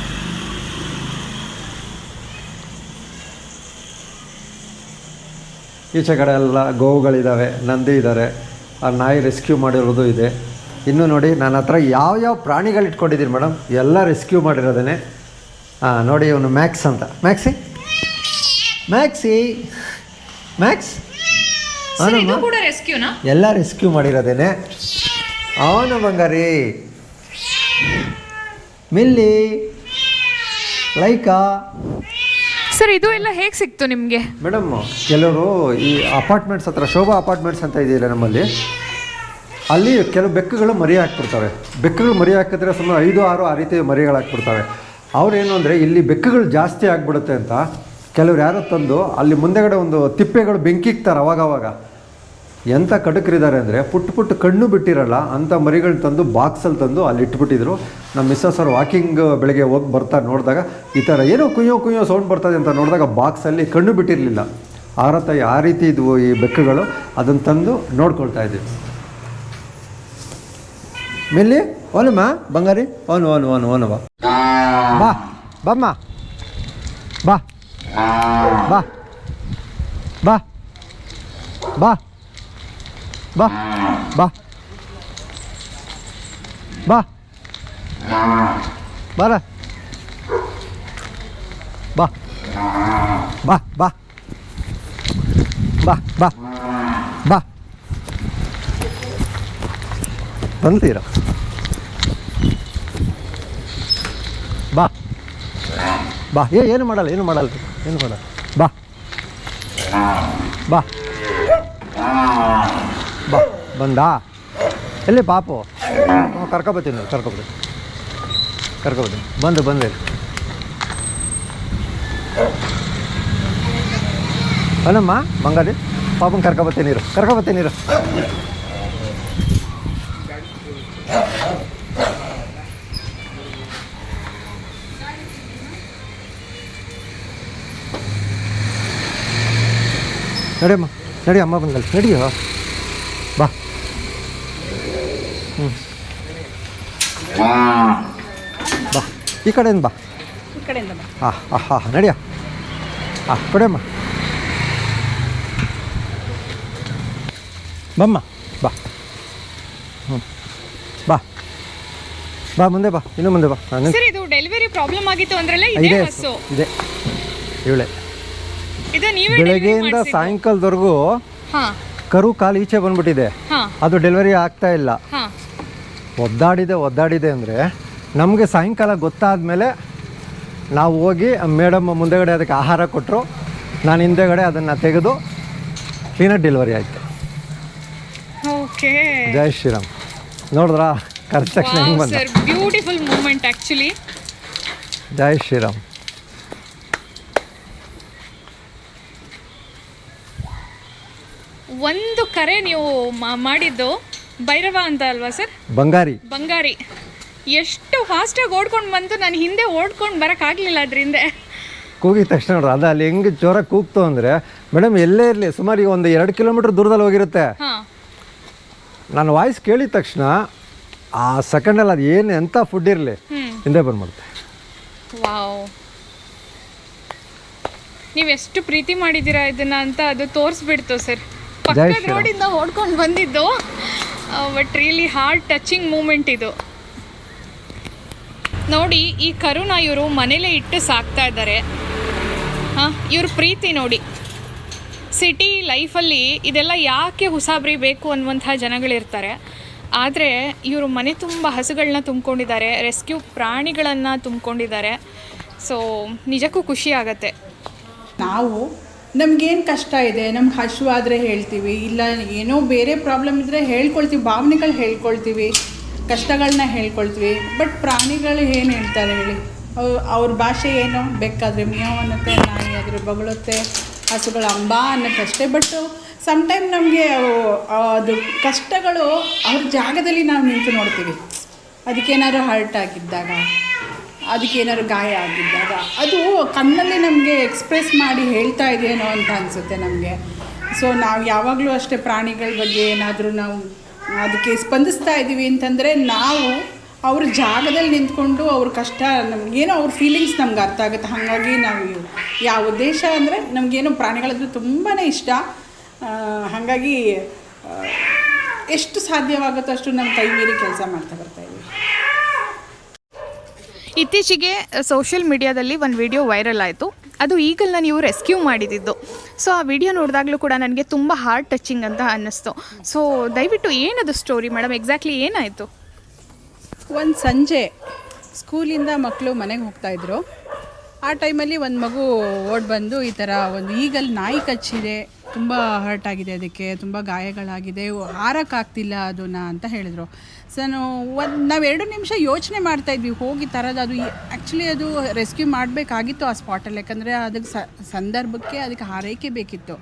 ಈಚೆ ಕಡೆ ಎಲ್ಲ ಗೋವುಗಳಿದ್ದಾವೆ ನಂದಿ ಇದ್ದಾರೆ ಆ ನಾಯಿ ರೆಸ್ಕ್ಯೂ ಮಾಡಿರೋದು ಇದೆ. ಇನ್ನು ನೋಡಿ, ನನ್ನ ಹತ್ರ ಯಾವ ಯಾವ ಪ್ರಾಣಿಗಳು ಇಟ್ಕೊಂಡಿದ್ದೀನಿ ಮೇಡಮ್, ಎಲ್ಲ ರೆಸ್ಕ್ಯೂ ಮಾಡಿರೋದೇ ಹಾಂ ನೋಡಿ ಇವನು ಮ್ಯಾಕ್ಸ್ ಅಂತ. ಮ್ಯಾಕ್ಸಿ? ಮ್ಯಾಕ್ಸಿ? ಮ್ಯಾಕ್ಸ್? ಎಲ್ಲ ರೆಸ್ಕ್ಯೂ ಮಾಡಿರೋದೇನೆ. ಅವನ ಬಂಗಾರಿ ಮಿಲ್ಲಿ. ಲೈಕಾ.
ಸರ್ ಇದು ಎಲ್ಲ ಹೇಗೆ ಸಿಕ್ತು ನಿಮಗೆ?
ಮೇಡಮ್ ಕೆಲವರು ಈ ಅಪಾರ್ಟ್ಮೆಂಟ್ಸ್ ಹತ್ರ ಶೋಭಾ ಅಪಾರ್ಟ್ಮೆಂಟ್ಸ್ ಅಂತ ಇದೆಯಲ್ಲ ನಮ್ಮಲ್ಲಿ ಅಲ್ಲಿ ಕೆಲವು ಬೆಕ್ಕುಗಳು ಮರಿ ಹಾಕ್ಬಿಡ್ತವೆ. ಬೆಕ್ಕುಗಳು ಮರಿ ಹಾಕಿದ್ರೆ ಸುಮಾರು ಐದು ಆರು ಆ ರೀತಿ ಮರಿಗಳು ಹಾಕ್ಬಿಡ್ತವೆ ಅವ್ರೇನು ಅಂದರೆ ಇಲ್ಲಿ ಬೆಕ್ಕುಗಳು ಜಾಸ್ತಿ ಆಗಿಬಿಡುತ್ತೆ ಅಂತ ಕೆಲವ್ರು ಯಾರೋ ತಂದು ಅಲ್ಲಿ ಮುಂದೆಗಡೆ ಒಂದು ತಿಪ್ಪೆಗಳು ಬೆಂಕಿಕ್ತಾರೆ ಅವಾಗವಾಗ. ಎಂಥ ಕಡುಕರಿದ್ದಾರೆ ಅಂದರೆ ಪುಟ್ಟ ಪುಟ್ಟ ಕಣ್ಣು ಬಿಟ್ಟಿರಲ್ಲ ಅಂಥ ಮರಿಗಳನ್ನ ತಂದು ಬಾಕ್ಸಲ್ಲಿ ತಂದು ಅಲ್ಲಿ ಇಟ್ಬಿಟ್ಟಿದ್ರು. ನಮ್ಮ ಮಿಸ್ಸಸ್ ಅವ್ರು ವಾಕಿಂಗ್ ಬೆಳಗ್ಗೆ ಹೋಗಿ ಬರ್ತಾ ನೋಡಿದಾಗ, ಈ ಥರ ಏನೋ ಕುಯ್ಯೋ ಕುಯ್ಯೋ ಸೌಂಡ್ ಬರ್ತದೆ ಅಂತ ನೋಡಿದಾಗ ಬಾಕ್ಸಲ್ಲಿ ಕಣ್ಣು ಬಿಟ್ಟಿರಲಿಲ್ಲ. ಆ ರಥ ಆ ರೀತಿ ಇದ್ವು ಈ ಬೆಕ್ಕುಗಳು ಅದನ್ನು ತಂದು ನೋಡ್ಕೊಳ್ತಾ ಇದ್ವಿ. ಮೆಲ್ಲಿ ಓನಮ್ಮ ಬಂಗಾರಿ, ಓನು ಓನು ಓನು ಓನು ಬಾ ಬಾ ಬಮ್ಮ ಬಾ ಬಾ ಬಾ ಬಾ ಬಾ ಬಾ ಬಾ ಬಾರ ಬಾ ಬಾ ಬಾ ಬಾ ಬಾ ಬಾ ಬಂತೀರ ಬಾ ಬಾ. ಏ, ಏನು ಮಾಡಲ್ಲ ಏನು ಮಾಡಲ್ಲ. ಏನು ಮಾಡಲ್ಲ. ಬಾ. ಬಾ. ಬಾ. ಬಂದಾ? ಎಲ್ಲಿ ಪಾಪು? ಕರ್ಕೊಬತ್ತೀನಿ ಕರ್ಕೊಬತ್ತೀನಿ ಕರ್ಕೊಬತ್ತೀನಿ ಬಂದು, ಬಂದೆ ಅಲ್ಲಮ್ಮ ಬಂಗಾರಿ ಪಾಪನ ಕರ್ಕೊಬತ್ತೀನಿ ಇರು. ಕರ್ಕೊಬತ್ತೀನಿ ನೀರು ನಡಿಯಮ್ಮ ನಡಿ ಅಮ್ಮ ಬಂದಲ್ಲ ನಡಿಯೋ ಬಾ. ಹ್ಞೂ ಬಾ. ಈ ಕಡೆಯಿಂದ ಬಾ.
ಈ ಕಡೆಯಿಂದ ಬಾ.
ಹಾಂ ಹಾಂ ಹಾಂ ನಡಿಯ ಹಾಂ ಕೊಡಿಯಮ್ಮ ಬಮ್ಮ ಬಾ. ಹ್ಞೂ ಬಾ. ಬಾ ಮುಂದೆ ಬಾ ಇನ್ನೂ ಮುಂದೆ ಬಾ. ನಾನು
ಸರ್ ಇದು ಡೆಲಿವರಿ ಪ್ರಾಬ್ಲಮ್ ಆಗಿತ್ತು ಅಂದ್ರಲ್ಲ
ಇದೆ
ಇದೇ
ಹಸು
ಹಸು.
ಇದೆ. ಇವಳೆ.
ಇದು ನೀವೇ
ಬೆಳಗ್ಗೆಯಿಂದ ಸಾಯಂಕಾಲದವರೆಗೂ ಕರು ಕಾಲು ಈಚೆ ಬಂದ್ಬಿಟ್ಟಿದೆ. ಅದು ಡೆಲಿವರಿ ಆಗ್ತಾ ಇಲ್ಲ. ಒದ್ದಾಡಿದೆ ಒದ್ದಾಡಿದೆ ಅಂದರೆ ನಮಗೆ ಸಾಯಂಕಾಲ ಗೊತ್ತಾದ ಮೇಲೆ ನಾವು ಹೋಗಿ ಮೇಡಮ್ ಮುಂದೆಗಡೆ ಅದಕ್ಕೆ ಆಹಾರ ಕೊಟ್ಟರು ನಾನು ಹಿಂದೆಗಡೆ ಅದನ್ನು ತೆಗೆದು ಕ್ಲೀನಾಗಿ ಡೆಲಿವರಿ ಆಯಿತು.
ಓಕೆ.
ಜೈ ಶ್ರೀರಾಮ್. ನೋಡಿದ್ರಾ? ಕರೆಕ್ಟ್ ತಕ್ಷಣ ಹೆಂಗೆ ಬಂದ?
ಬ್ಯೂಟಿಫುಲ್ ಮೂಮೆಂಟ್ ಆ್ಯಕ್ಚುಲಿ
ಜೈ ಶ್ರೀರಾಮ್.
ಒಂದು ಕರೆ ನೀವು ಮಾಡಿದ್ದು ಭೈರವ ಅಂತ ಅಲ್ವಾ ಸರ್?
ಬಂಗಾರಿ.
ಬಂಗಾರಿ. ಎಷ್ಟು ಫಾಸ್ಟಾಗಿ ಓಡ್ಕೊಂಡು ಬಂತು ನಾನು ಹಿಂದೆ ಓಡ್ಕೊಂಡು ಬರೋಕ್ಕಾಗಲಿಲ್ಲ ಅದರಿಂದ.
ಕೂಗಿದ ತಕ್ಷಣ ನೋಡ್ರಿ ಅದು ಅಲ್ಲಿ ಹೆಂಗೆ ಜ್ವರ ಕೂಗ್ತು ಅಂದರೆ ಮೇಡಮ್ ಎಲ್ಲೇ ಇರಲಿ ಸುಮಾರು ಈಗ ಒಂದು ಎರಡು ಕಿಲೋಮೀಟ್ರ್ ದೂರದಲ್ಲಿ ಹೋಗಿರುತ್ತೆ.
ಹಾಂ.
ನಾನು ವಾಯ್ಸ್ ಕೇಳಿದ ತಕ್ಷಣ ಆ ಸೆಕೆಂಡಲ್ಲಿ ಅದು ಏನು ಎಂಥ ಫುಡ್ ಇರಲಿ ಹಿಂದೆ ಬಂದ್ಬಿಡುತ್ತೆ.
ವಾವ್. ನೀವು ಎಷ್ಟು ಪ್ರೀತಿ ಮಾಡಿದ್ದೀರಾ ಇದನ್ನ ಅಂತ ಅದು ತೋರಿಸ್ಬಿಡ್ತು ಸರ್. ಪಕ್ಕದ ರೋಡಿಂದ ಓಡ್ಕೊಂಡು ಬಂದಿದ್ದು. But really heart touching moment ಇದು. ನೋಡಿ ಈ ಕರುಣ ಇವರು ಮನೇಲೆ ಇಟ್ಟು ಸಾಕ್ತಾ ಇದ್ದಾರೆ. ಹಾಂ ಇವ್ರ ಪ್ರೀತಿ ನೋಡಿ. ಸಿಟಿ ಲೈಫಲ್ಲಿ ಇದೆಲ್ಲ ಯಾಕೆ ಹುಸಾಬ್ರಿ ಬೇಕು ಅನ್ನುವಂಥ ಜನಗಳಿರ್ತಾರೆ. ಆದರೆ ಇವರು ಮನೆ ತುಂಬ ಹಸುಗಳನ್ನ ತುಂಬ್ಕೊಂಡಿದ್ದಾರೆ ರೆಸ್ಕ್ಯೂ ಪ್ರಾಣಿಗಳನ್ನು ತುಂಬ್ಕೊಂಡಿದ್ದಾರೆ. ಸೊ ನಿಜಕ್ಕೂ ಖುಷಿ ಆಗತ್ತೆ.
ನಾವು ನಮಗೇನು ಕಷ್ಟ ಇದೆ? ನಮ್ಗೆ ಹಸಿವಾದರೆ ಹೇಳ್ತೀವಿ. ಇಲ್ಲ, ಏನೋ ಬೇರೆ ಪ್ರಾಬ್ಲಮ್ ಇದ್ದರೆ ಹೇಳ್ಕೊಳ್ತೀವಿ. ಭಾವನೆಗಳು ಹೇಳ್ಕೊಳ್ತೀವಿ. ಕಷ್ಟಗಳನ್ನ ಹೇಳ್ಕೊಳ್ತೀವಿ. ಬಟ್ ಪ್ರಾಣಿಗಳು ಏನು ಹೇಳ್ತಾರೆ ಹೇಳಿ? ಅವ್- ಅವ್ರ ಭಾಷೆ ಏನು? ಬೇಕಾದರೆ ಮಿಯಾವ್ ಅನ್ನತ್ತೆ, ನಾಯಿ ಆದರೆ ಬಗಳುತ್ತೆ, ಹಸುಗಳು ಅಂಬ ಅನ್ನೋಕ್ಕಷ್ಟೇ ಬಟ್ ಸಮ್ಟೈಮ್ ನಮಗೆ ಅದು ಕಷ್ಟಗಳು ಅವ್ರ ಜಾಗದಲ್ಲಿ ನಾವು ನಿಂತು ನೋಡ್ತೀವಿ. ಅದಕ್ಕೇನಾದ್ರು ಹರ್ಟ್ ಆಗಿದ್ದಾಗ. ಅದಕ್ಕೇನಾದ್ರು ಗಾಯ ಆಗಿದ್ದಾಗ ಅದು ಕಣ್ಣಲ್ಲಿ ನಮಗೆ ಎಕ್ಸ್ಪ್ರೆಸ್ ಮಾಡಿ ಹೇಳ್ತಾ ಇದೆಯೇನೋ ಅಂತ ಅನಿಸುತ್ತೆ ನಮಗೆ. ಸೊ ನಾವು ಯಾವಾಗಲೂ ಅಷ್ಟೇ ಪ್ರಾಣಿಗಳ ಬಗ್ಗೆ ಏನಾದರೂ ನಾವು ಅದಕ್ಕೆ ಸ್ಪಂದಿಸ್ತಾ ಇದ್ದೀವಿ ಅಂತಂದರೆ ನಾವು ಅವ್ರ ಜಾಗದಲ್ಲಿ ನಿಂತ್ಕೊಂಡು ಅವ್ರ ಕಷ್ಟ ನಮಗೇನೋ ಅವ್ರ ಫೀಲಿಂಗ್ಸ್ ನಮ್ಗೆ ಅರ್ಥ ಆಗುತ್ತೆ. ಹಾಗಾಗಿ ನಾವು ಯಾವ ಉದ್ದೇಶ ಅಂದರೆ ನಮಗೇನೋ ಪ್ರಾಣಿಗಳದ್ದು ತುಂಬಾ ಇಷ್ಟ. ಹಾಗಾಗಿ ಎಷ್ಟು ಸಾಧ್ಯವಾಗುತ್ತೋ ಅಷ್ಟು ನಮ್ಮ ಕೈ ಮೀರಿ ಕೆಲಸ ಮಾಡ್ತಾ ಬರ್ತಾ ಇದ್ದೀವಿ
ಇತ್ತೀಚೆಗೆ ಸೋಷಿಯಲ್ ಮೀಡಿಯಾದಲ್ಲಿ ಒಂದು ವಿಡಿಯೋ ವೈರಲ್ ಆಯಿತು. ಅದು ಈಗಲ್ನ ನೀವು ರೆಸ್ಕ್ಯೂ ಮಾಡಿದ್ದು ಸೊ ಆ ವಿಡಿಯೋ ನೋಡಿದಾಗಲೂ ಕೂಡ ನನಗೆ ತುಂಬ ಹಾರ್ಟ್ ಟಚಿಂಗ್ ಅಂತ ಅನ್ನಿಸ್ತು. ಸೊ ದಯವಿಟ್ಟು ಏನದು ಸ್ಟೋರಿ ಮೇಡಮ್ ಎಕ್ಸಾಕ್ಟ್ಲಿ ಏನಾಯಿತು?
ಒಂದು ಸಂಜೆ ಸ್ಕೂಲಿಂದ ಮಕ್ಕಳು ಮನೆಗೆ ಹೋಗ್ತಾಯಿದ್ರು ಆ ಟೈಮಲ್ಲಿ ಒಂದು ಮಗು ಓಡ್ ಬಂದು ಈ ಥರ ಒಂದು ಈಗಲ್ ನಾಯಿ ಕಚ್ಚಿದೆ. ತುಂಬ ಹರ್ಟ್ ಆಗಿದೆ ಅದಕ್ಕೆ, ತುಂಬ ಗಾಯಗಳಾಗಿದೆ ಹಾರಕ್ಕಾಗ್ತಿಲ್ಲ ಅದನ್ನ ಅಂತ ಹೇಳಿದ್ರು. ಸೊ ನಾವು ಒಂದು, ನಾವು ಎರಡು ನಿಮಿಷ ಯೋಚನೆ ಮಾಡ್ತಾ ಇದ್ವಿ, ಹೋಗಿ ತರೋದು ಅದು ಆ್ಯಕ್ಚುಲಿ ಅದು ರೆಸ್ಕ್ಯೂ ಮಾಡಬೇಕಾಗಿತ್ತು ಆ ಸ್ಪಾಟಲ್ಲಿ ಯಾಕಂದರೆ ಅದಕ್ಕೆ ಸಂದರ್ಭಕ್ಕೆ ಅದಕ್ಕೆ ಹಾರೈಕೆ ಬೇಕಿತ್ತು.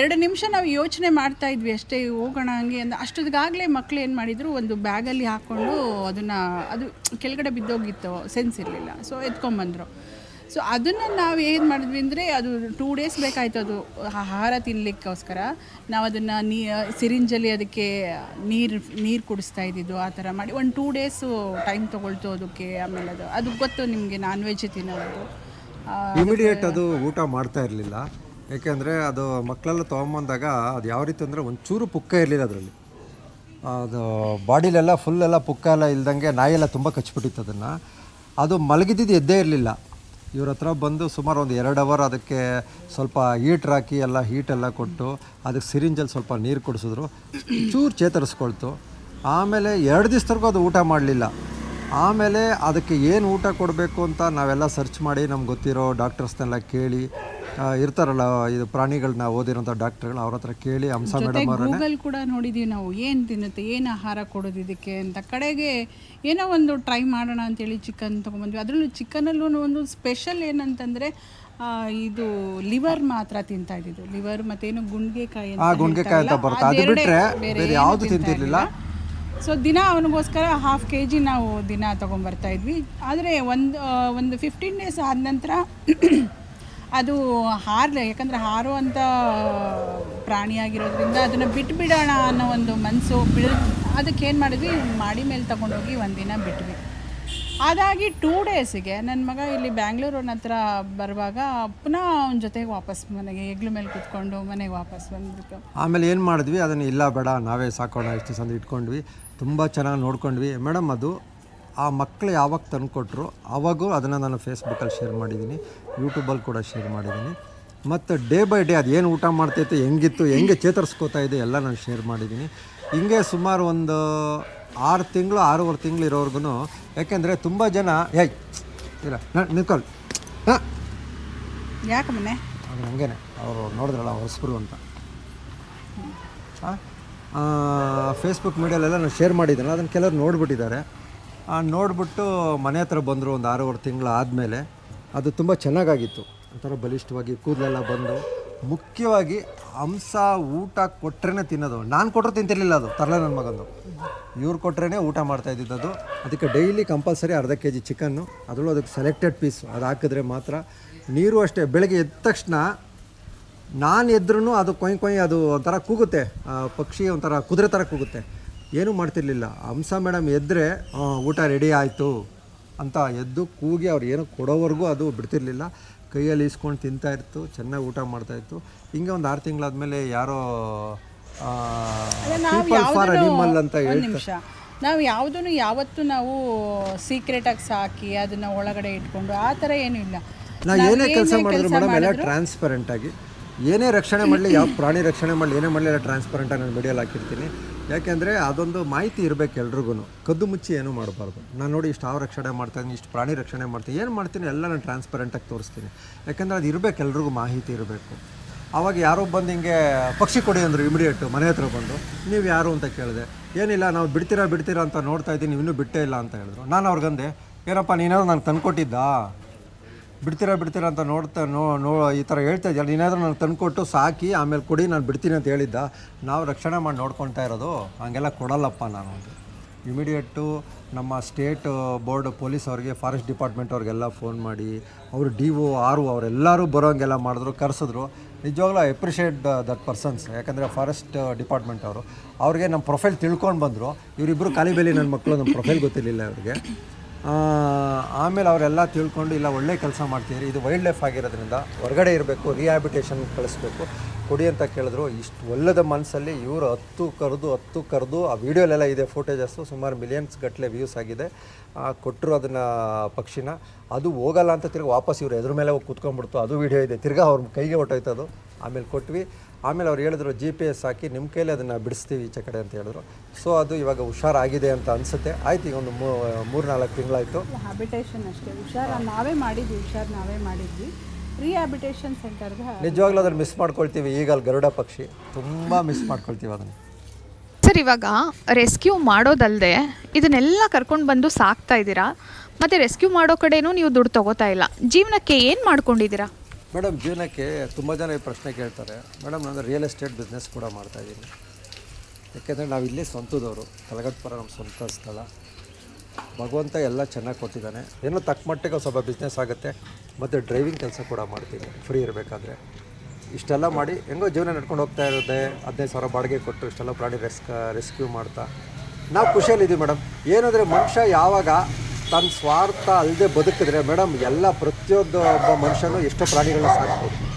ಎರಡು ನಿಮಿಷ ನಾವು ಯೋಚನೆ ಮಾಡ್ತಾ ಇದ್ವಿ, ಅಷ್ಟೇ, ಹೋಗೋಣ ಹಂಗೆ ಅಂದ, ಅಷ್ಟೊತ್ತಿಗಾಗಲೇ ಮಕ್ಕಳು ಏನು ಮಾಡಿದರು, ಒಂದು ಬ್ಯಾಗಲ್ಲಿ ಹಾಕ್ಕೊಂಡು ಅದನ್ನು, ಅದು ಕೆಳಗಡೆ ಬಿದ್ದೋಗಿತ್ತು ಸೆನ್ಸ್ ಇರಲಿಲ್ಲ. ಸೊ ಎತ್ಕೊಂಬಂದರು. ಸೊ ಅದನ್ನು ನಾವು ಏನು ಮಾಡಿದ್ವಿ ಅಂದರೆ ಅದು ಟೂ ಡೇಸ್ ಬೇಕಾಯಿತು ಅದು ಆಹಾರ ತಿನ್ನಲಿಕ್ಕೋಸ್ಕರ ನಾವು ಅದನ್ನು ನೀ ಸಿರಿಂಜಲ್ಲಿ ಅದಕ್ಕೆ ನೀರು ನೀರು ಕುಡಿಸ್ತಾ ಇದ್ದಿದ್ದು ಆ ಥರ ಮಾಡಿ ಒಂದು ಟೂ ಡೇಸು ಟೈಮ್ ತೊಗೊಳ್ತು ಅದಕ್ಕೆ ಆಮೇಲೆ ಅದು. ಅದು ಗೊತ್ತು ನಿಮಗೆ ನಾನ್ ವೆಜ್ ತಿನ್ನೋದು
ಇಮಿಡಿಯೇಟ್ ಅದು ಊಟ ಮಾಡ್ತಾ ಇರಲಿಲ್ಲ. ಯಾಕೆಂದರೆ ಅದು ಮಕ್ಕಳೆಲ್ಲ ತೊಗೊಂಬಂದಾಗ ಅದು ಯಾವ ರೀತಿ ಅಂದರೆ ಒಂಚೂರು ಪುಕ್ಕ ಇರಲಿಲ್ಲ ಅದರಲ್ಲಿ. ಅದು ಬಾಡಿಲೆಲ್ಲ ಫುಲ್ಲೆಲ್ಲ ಪುಕ್ಕ ಎಲ್ಲ ಇಲ್ದಂಗೆ ನಾಯಿಯೆಲ್ಲ ತುಂಬ ಕಚ್ಬಿಟ್ಟಿತ್ತು ಅದನ್ನು. ಅದು ಮಲಗಿದ್ದು ಎದ್ದೇ ಇರಲಿಲ್ಲ. ಇವ್ರ ಹತ್ರ ಬಂದು ಸುಮಾರು ಒಂದು ಎರಡು ಅವರ್ ಅದಕ್ಕೆ ಸ್ವಲ್ಪ ಹೀಟ್ರ್ ಹಾಕಿ ಎಲ್ಲ ಹೀಟೆಲ್ಲ ಕೊಟ್ಟು ಅದಕ್ಕೆ ಸಿರಿಂಜಲ್ಲಿ ಸ್ವಲ್ಪ ನೀರು ಕುಡಿಸಿದ್ರು. ಚೂರು ಚೇತರಿಸ್ಕೊಳ್ತು. ಆಮೇಲೆ ಎರಡು ದಿವಸದವರೆಗೂ ಅದು ಊಟ ಮಾಡಲಿಲ್ಲ. ಆಮೇಲೆ ಅದಕ್ಕೆ ಏನು ಊಟ ಕೊಡಬೇಕು ಅಂತ ನಾವೆಲ್ಲ ಸರ್ಚ್ ಮಾಡಿ ನಮ್ಗೆ ಗೊತ್ತಿರೋ ಡಾಕ್ಟರ್ಸ್ನೆಲ್ಲ ಕೇಳಿ ಇರ್ತಾರಲ್ಲ ಇದು ಪ್ರಾಣಿಗಳನ್ನ ಓದಿರೋಂಥ ಡಾಕ್ಟರ್ಗಳು ಅವ್ರ ಹತ್ರ ಕೇಳಿ ಹಂಸ ಮೇಡಮ್
ಗೂಗಲ್ ಕೂಡ ನೋಡಿದೀವಿ ನಾವು ಏನು ತಿನ್ನುತ್ತೆ ಏನು ಆಹಾರ ಕೊಡೋದು ಇದಕ್ಕೆ ಅಂತ. ಕಡೆಗೆ ಏನೋ ಒಂದು ಟ್ರೈ ಮಾಡೋಣ ಅಂತೇಳಿ ಚಿಕನ್ ತೊಗೊಂಬಂದ್ವಿ ಅದರಲ್ಲೂ ಚಿಕನಲ್ಲೂ ಒಂದು ಸ್ಪೆಷಲ್ ಏನಂತಂದರೆ ಇದು ಲಿವರ್ ಮಾತ್ರ ತಿಂತಾ ಇದ್ದಿದ್ದು. ಲಿವರ್ ಮತ್ತೇನು ಗುಂಡ್ಗೆಕಾಯಿ
ಗುಂಡ್ಗೆಕಾಯಿ ಅಂತ ಬರುತ್ತೆ. ಅದು ಬಿಟ್ಟರೆ ಬೇರೆ ಯಾವುದು ತಿಂತಿರ್ಲಿಲ್ಲ.
ಸೊ ದಿನ ಅವನಿಗೋಸ್ಕರ ಹಾಫ್ ಕೆ ಜಿ ನಾವು ದಿನ ತೊಗೊಂಬರ್ತಾ ಇದ್ವಿ. ಆದರೆ ಒಂದು ಒಂದು ಫಿಫ್ಟೀನ್ ಡೇಸ್ ಆದ ನಂತರ ಅದು ಹಾರಲೆ, ಯಾಕಂದರೆ ಹಾರುವಂಥ ಪ್ರಾಣಿಯಾಗಿರೋದ್ರಿಂದ ಅದನ್ನು ಬಿಟ್ಬಿಡೋಣ ಅನ್ನೋ ಒಂದು ಮನಸ್ಸು ಬಿಡ ಅದಕ್ಕೆ ಏನು ಮಾಡಿದ್ವಿ, ಮಾಡಿ ಮೇಲೆ ತೊಗೊಂಡೋಗಿ ಒಂದಿನ ಬಿಟ್ವಿ. ಅದಾಗಿ ಟೂ ಡೇಸಿಗೆ ನನ್ನ ಮಗ ಇಲ್ಲಿ ಬ್ಯಾಂಗ್ಳೂರಿನ ಹತ್ರ ಬರುವಾಗ ಪುನಃ ಅವನ ಜೊತೆಗೆ ವಾಪಸ್ ಮನೆಗೆ, ಹೆಗ್ಲು ಮೇಲೆ ಕೂತ್ಕೊಂಡು ಮನೆಗೆ ವಾಪಸ್ ಬಂದ್ಬಿಟ್ಟು.
ಆಮೇಲೆ ಏನು ಮಾಡಿದ್ವಿ, ಅದನ್ನು ಇಲ್ಲ, ಬೇಡ, ನಾವೇ ಸಾಕೋಣ, ಇಷ್ಟು ಸಂದ ಇಟ್ಕೊಂಡ್ವಿ. ತುಂಬ ಚೆನ್ನಾಗಿ ನೋಡ್ಕೊಂಡ್ವಿ. ಮೇಡಮ್ ಅದು ಆ ಮಕ್ಕಳು ಯಾವಾಗ ತಂದುಕೊಟ್ರು ಆವಾಗೂ ಅದನ್ನು ನಾನು ಫೇಸ್ಬುಕ್ಕಲ್ಲಿ ಶೇರ್ ಮಾಡಿದ್ದೀನಿ. ಯೂಟ್ಯೂಬಲ್ಲಿ ಕೂಡ ಶೇರ್ ಮಾಡಿದ್ದೀನಿ. ಮತ್ತು ಡೇ ಬೈ ಡೇ ಅದು ಏನು ಊಟ ಮಾಡ್ತೈತೆ ಹೆಂಗಿತ್ತು ಹೆಂಗೆ ಚೇತರಿಸ್ಕೋತಾ ಇದೆ ಎಲ್ಲ ನಾನು ಶೇರ್ ಮಾಡಿದ್ದೀನಿ. ಹಿಂಗೆ ಸುಮಾರು ಒಂದು ಆರು ತಿಂಗಳು ಆರೂವರೆ ತಿಂಗಳು ಇರೋರ್ಗು ಯಾಕೆಂದರೆ ತುಂಬ ಜನ ಏಯ್ ಇಲ್ಲ ನಿಕಲ್ ಹಾಂ.
ಯಾಕೆ ಮನೆ?
ಅವ್ರು ಹಂಗೇನೆ. ಅವರು ನೋಡಿದ್ರಲ್ಲ ಹೊಸಬರು ಅಂತ. ಫೇಸ್ಬುಕ್ ಮೀಡಿಯಲ್ಲೆಲ್ಲ ನಾನು ಶೇರ್ ಮಾಡಿದ್ದೇನೆ ಅದನ್ನು ಕೆಲವರು ನೋಡಿಬಿಟ್ಟಿದ್ದಾರೆ. ನೋಡಿಬಿಟ್ಟು ಮನೆ ಹತ್ರ ಬಂದರು ಒಂದು ಆರೂವರೆ ತಿಂಗಳು ಆದಮೇಲೆ ಅದು ತುಂಬ ಚೆನ್ನಾಗಾಗಿತ್ತು. ಒಂಥರ ಬಲಿಷ್ಠವಾಗಿ ಕೂದಲೆಲ್ಲ ಬಂದು ಮುಖ್ಯವಾಗಿ ಹಂಸ, ಊಟ ಕೊಟ್ರೇ ತಿನ್ನೋದು. ನಾನು ಕೊಟ್ಟರು ತಿಂತಿರ್ಲಿಲ್ಲ ಅದು, ತರಲೆ ನನ್ನ ಮಗಂದು. ಇವ್ರು ಕೊಟ್ರೇ ಊಟ ಮಾಡ್ತಾ ಅದು ಅದಕ್ಕೆ ಡೈಲಿ ಕಂಪಲ್ಸರಿ ಅರ್ಧ ಕೆ ಜಿ ಚಿಕನ್ನು ಅದರಲ್ಲೂ ಅದಕ್ಕೆ ಸೆಲೆಕ್ಟೆಡ್ ಪೀಸ್ ಅದು ಹಾಕಿದ್ರೆ ಮಾತ್ರ ನೀರು ಅಷ್ಟೇ, ಬೆಳಗ್ಗೆ ಎದ್ದ ತಕ್ಷಣ ನಾನು ಎದ್ರೂ ಅದು ಕೊಯ್ ಕೊಯ್ ಅದು ಒಂಥರ ಕೂಗುತ್ತೆ. ಪಕ್ಷಿ ಒಂಥರ ಕುದುರೆ ಥರ ಕೂಗುತ್ತೆ. ಏನೂ ಮಾಡ್ತಿರ್ಲಿಲ್ಲ. ಹಂಸ ಮೇಡಮ್ ಎದ್ದರೆ ಊಟ ರೆಡಿ ಆಯಿತು ಅಂತ ಎದ್ದು ಕೂಗಿ ಅವ್ರು ಏನೂ ಕೊಡೋವರೆಗೂ ಅದು ಬಿಡ್ತಿರ್ಲಿಲ್ಲ. ಕೈಯಲ್ಲಿ ಇಸ್ಕೊಂಡು ತಿಂತಾ ಇತ್ತು ಚೆನ್ನಾಗಿ ಊಟ ಮಾಡ್ತಾಯಿತ್ತು ಹಿಂಗೆ ಒಂದು ಆರು ತಿಂಗಳಾದಮೇಲೆ ಯಾರೋ ಫಾರ್ ಅನಿಮಲ್ ಅಂತ ಹೇಳ್ತಾರೆ.
ನಿಮಿಷ. ನಾವು ಯಾವುದನ್ನು ಯಾವತ್ತೂ ನಾವು ಸೀಕ್ರೆಟಾಗಿ ಸಾಕಿ ಅದನ್ನು ಒಳಗಡೆ ಇಟ್ಕೊಂಡು ಆ ಥರ ಏನೂ ಇಲ್ಲ. ನಾವು
ಏನೇ ಕೆಲಸ ಮಾಡಿದ್ರು ಮೇಡಮ್ ಎಲ್ಲ
ಮಾಡಿದ್ರು-
ಟ್ರಾನ್ಸ್ಪರೆಂಟ್ ಆಗಿ. ಏನೇ ರಕ್ಷಣೆ ಮಾಡಲಿ, ಯಾವ ಪ್ರಾಣಿ ರಕ್ಷಣೆ ಮಾಡಲಿ, ಏನೇ ಮಾಡಲಿ ಎಲ್ಲ ಟ್ರಾನ್ಸ್ಪರೆಂಟಾಗಿ ನಾನು ಮೀಡಿಯಲ್ಲಿ ಹಾಕಿರ್ತೀನಿ. ಯಾಕೆಂದರೆ ಅದೊಂದು ಮಾಹಿತಿ ಇರಬೇಕು ಎಲ್ರಿಗೂ ಕದ್ದು ಮುಚ್ಚಿ ಏನೂ ಮಾಡಬಾರ್ದು. ನಾನು ನೋಡಿ ಇಷ್ಟು ಹಾವು ರಕ್ಷಣೆ ಮಾಡ್ತಾಯಿದ್ದೀನಿ ಇಷ್ಟು ಪ್ರಾಣಿ ರಕ್ಷಣೆ ಮಾಡ್ತೀನಿ ಏನು ಮಾಡ್ತೀನಿ ಎಲ್ಲ ನಾನು ಟ್ರಾನ್ಸ್ಪರೆಂಟಾಗಿ ತೋರಿಸ್ತೀನಿ. ಯಾಕೆಂದರೆ ಅದು ಇರಬೇಕು ಎಲ್ರಿಗೂ ಮಾಹಿತಿ ಇರಬೇಕು. ಆವಾಗ ಯಾರೋ ಬಂದು ಹಿಂಗೆ ಪಕ್ಷಿ ಕೊಡಿ ಅಂದರು ಇಮಿಡಿಯೇಟು ಮನೆ ಹತ್ರ ಬಂದು. ನೀವು ಯಾರು ಅಂತ ಕೇಳಿದೆ, ಏನಿಲ್ಲ, ನಾವು ಬಿಡ್ತೀರಾ ಬಿಡ್ತೀರಾ ಅಂತ ನೋಡ್ತಾ ಇದ್ದೀನಿ, ಇನ್ನೂ ಬಿಟ್ಟೇ ಇಲ್ಲ ಅಂತ ಹೇಳಿದ್ರು. ನಾನು ಅವ್ರಿಗಂದೆ, ಏನಪ್ಪ ನೀನಾದ್ರು ನಾನು ತಂದ್ಕೊಟ್ಟಿದ್ದಾ? ಬಿಡ್ತೀರಾ ಬಿಡ್ತೀರಾ ಅಂತ ನೋಡ್ತಾ ನೋ ನೋ, ಈ ಥರ ಹೇಳ್ತಾ ಇದ್ದೀಯ? ನೀನಾದರೂ ನಾನು ತಂದುಕೊಟ್ಟು ಸಾಕಿ, ಆಮೇಲೆ ಕೊಡಿ, ನಾನು ಬಿಡ್ತೀನಿ ಅಂತ ಹೇಳಿದ್ದ. ನಾವು ರಕ್ಷಣೆ ಮಾಡಿ ನೋಡ್ಕೊತಾ ಇರೋದು, ಹಾಗೆಲ್ಲ ಕೊಡಲ್ಲಪ್ಪ ನಾನು. ಇಮಿಡಿಯೇಟು ನಮ್ಮ ಸ್ಟೇಟ್ ಬೋರ್ಡ್ ಪೊಲೀಸ್ ಅವ್ರಿಗೆ, ಫಾರೆಸ್ಟ್ ಡಿಪಾರ್ಟ್ಮೆಂಟ್ ಅವ್ರಿಗೆಲ್ಲ ಫೋನ್ ಮಾಡಿ, ಅವರು ಡಿ ಒ, ಆರ್ ಒ, ಅವರೆಲ್ಲರೂ ಬರೋಂಗೆಲ್ಲ ಮಾಡಿದ್ರು, ಕರೆಸಿದ್ರು. ನಿಜವಾಗ್ಲೂ ಐ ಅಪ್ರಿಷಿಯೇಟ್ ದಟ್ ಪರ್ಸನ್ಸ್ ಯಾಕಂದರೆ ಫಾರೆಸ್ಟ್ ಡಿಪಾರ್ಟ್ಮೆಂಟ್ ಅವರು. ಅವ್ರಿಗೆ ನಮ್ಮ ಪ್ರೊಫೈಲ್ ತಿಳ್ಕೊಂಡು ಬಂದರು. ಇವರಿಬ್ಬರು ಕಾಲಿಬೇಲಿ ನನ್ನ ಮಕ್ಕಳು ನಮ್ಮ ಪ್ರೊಫೈಲ್ ಗೊತ್ತಿರಲಿಲ್ಲ ಅವ್ರಿಗೆ ಆಮೇಲೆ ಅವರೆಲ್ಲ ತಿಳ್ಕೊಂಡು, ಇಲ್ಲ, ಒಳ್ಳೆ ಕೆಲಸ ಮಾಡ್ತಿದ್ರಿ ಇದು ವೈಲ್ಡ್ ಲೈಫ್ ಆಗಿರೋದ್ರಿಂದ ಹೊರಗಡೆ ಇರಬೇಕು ರಿಹ್ಯಾಬಿಟೇಷನ್ ಕಳಿಸ್ಬೇಕು, ಕೊಡಿ ಅಂತ ಕೇಳಿದ್ರು. ಇಷ್ಟು ಒಳ್ಳೆದ ಮನಸ್ಸಲ್ಲಿ ಇವರು ಹತ್ತು ಕರೆದು ಹತ್ತು ಕರೆದು, ಆ ವೀಡಿಯೋಲೆಲ್ಲ ಇದೆ ಫೋಟೇಜಸ್ಸು ಸುಮಾರು ಮಿಲಿಯನ್ಸ್ ಗಟ್ಟಲೆ ವ್ಯೂಸ್ ಆಗಿದೆ. ಕೊಟ್ಟರು ಅದನ್ನು ಪಕ್ಷಿನ. ಅದು ಹೋಗಲ್ಲ ಅಂತ ತಿರ್ಗಿ ವಾಪಸ್ ಇವರು ಎದ್ರ ಮೇಲೆ ಹೋಗಿ ಕೂತ್ಕೊಂಡ್ಬಿಡ್ತು. ಅದು ವಿಡಿಯೋ ಇದೆ. ತಿರ್ಗಾ ಅವ್ರ ಕೈಗೆ ಹೊಟ್ಟೋಯ್ತದು ಆಮೇಲೆ ಕೊಟ್ವಿ. ಆಮೇಲೆ ಅವ್ರು ಹೇಳಿದ್ರು ಜಿ ಪಿ ಎಸ್ ಹಾಕಿ ನಿಮ್ಮ ಕೈಲಿ ಅದನ್ನು ಬಿಡಿಸ್ತೀವಿ ಈಚೆ ಕಡೆ ಅಂತ ಹೇಳಿದ್ರು. ಸೊ ಅದು ಇವಾಗ ಹುಷಾರಾಗಿದೆ ಅಂತ ಅನಿಸುತ್ತೆ. ಆಯ್ತು ಈಗ ಒಂದು ಮೂರು ನಾಲ್ಕು ತಿಂಗಳಾಯಿತು.
ಹ್ಯಾಬಿಟೇಷನ್ ಅಷ್ಟೇ. ಹುಷಾರ ನಾವೇ ಮಾಡಿದ್ವಿ ಹುಷಾರ್ ನಾವೇ ಮಾಡಿದ್ವಿ. ರಿಹ್ಯಾಬಿಟೇಷನ್ ಸೆಂಟರ್ಗೆ
ನಿಜವಾಗ್ಲೂ ಅದನ್ನು ಮಿಸ್ ಮಾಡ್ಕೊಳ್ತೀವಿ. ಈಗ ಅಲ್ಲಿ ಗರುಡ ಪಕ್ಷಿ ತುಂಬ ಮಿಸ್ ಮಾಡ್ಕೊಳ್ತೀವಿ ಅದನ್ನು.
ಸರ್ ಇವಾಗ ರೆಸ್ಕ್ಯೂ ಮಾಡೋದಲ್ಲದೆ ಇದನ್ನೆಲ್ಲ ಕರ್ಕೊಂಡು ಬಂದು ಸಾಕ್ತಾ ಇದ್ದೀರಾ? ಮತ್ತು ರೆಸ್ಕ್ಯೂ ಮಾಡೋ ಕಡೆನೂ ನೀವು ದುಡ್ಡು ತಗೋತಾ ಇಲ್ಲ. ಜೀವನಕ್ಕೆ ಏನು ಮಾಡ್ಕೊಂಡಿದ್ದೀರಾ?
ಮೇಡಮ್, ಜೀವನಕ್ಕೆ ತುಂಬ ಜನ ಈ ಪ್ರಶ್ನೆ ಕೇಳ್ತಾರೆ. ಮೇಡಮ್, ನಾನು ರಿಯಲ್ ಎಸ್ಟೇಟ್ ಬಿಸ್ನೆಸ್ ಕೂಡ ಮಾಡ್ತಾಯಿದ್ದೀನಿ ಯಾಕೆಂದರೆ ನಾವು ಇಲ್ಲೇ ಸ್ವಂತದವರು. ಕಲಗಟ್ಪುರ ನಮ್ಮ ಸ್ವಂತ ಸ್ಥಳ. ಭಗವಂತ ಎಲ್ಲ ಚೆನ್ನಾಗಿ ಕೊಟ್ಟಿದ್ದಾನೆ. ಏನೋ ತಕ್ಕ ಮಟ್ಟಿಗೆ ಸ್ವಲ್ಪ ಬಿಸ್ನೆಸ್ ಆಗುತ್ತೆ. ಮತ್ತು ಡ್ರೈವಿಂಗ್ ಕೆಲಸ ಕೂಡ ಮಾಡ್ತೀನಿ. ಫ್ರೀ ಇರಬೇಕಾದ್ರೆ. ಇಷ್ಟೆಲ್ಲ ಮಾಡಿ ಹೆಂಗೋ ಜೀವನ ನಡ್ಕೊಂಡು ಹೋಗ್ತಾ ಇರುತ್ತೆ. ಹದಿನೈದು ಸಾವಿರ ಬಾಡಿಗೆ ಕೊಟ್ಟು ಇಷ್ಟೆಲ್ಲ ಪ್ರಾಣಿ ರೆಸ್ಕ್, ರೆಸ್ಕ್ಯೂ ಮಾಡ್ತಾ. ನಾವು ಖುಷಿಯಲ್ಲಿದ್ದೀವಿ ಮೇಡಮ್. ಏನಂದರೆ ಮನುಷ್ಯ ಯಾವಾಗ ತನ್ನ ಸ್ವಾರ್ಥ ಅಲ್ಲದೆ ಬದುಕಿದ್ರೆ ಮೇಡಮ್ ಎಲ್ಲ ಪ್ರತಿಯೊಂದು ಒಬ್ಬ ಮನುಷ್ಯನೂ ಎಷ್ಟೋ ಪ್ರಾಣಿಗಳನ್ನ ಸಾಕ್ಬೋದು.